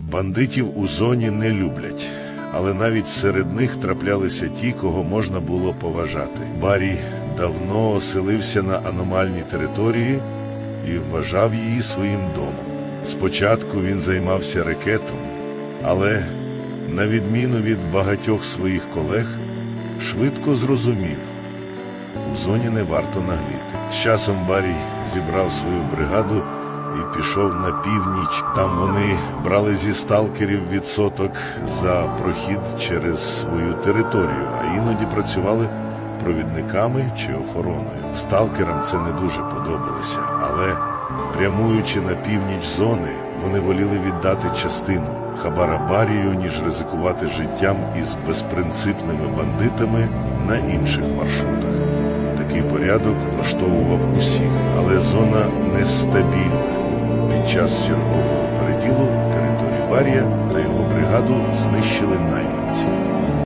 Бандитів у зоні не люблять, але навіть серед них траплялися ті, кого можна було поважати. Барі давно оселився на аномальній території і вважав її своїм домом. Спочатку він займався рекетом, але, на відміну від багатьох своїх колег, швидко зрозумів, у зоні не варто нагліти. З часом Барій зібрав свою бригаду і пішов на північ. Там вони брали зі сталкерів відсоток за прохід через свою територію, а іноді працювали провідниками чи охороною. Сталкерам це не дуже подобалося, але прямуючи на північ зони, вони воліли віддати частину хабара Барію, ніж ризикувати життям із безпринципними бандитами на інших маршрутах. Такий порядок влаштовував усіх, але зона нестабільна. Під час чергового переділу території Барія та його бригаду знищили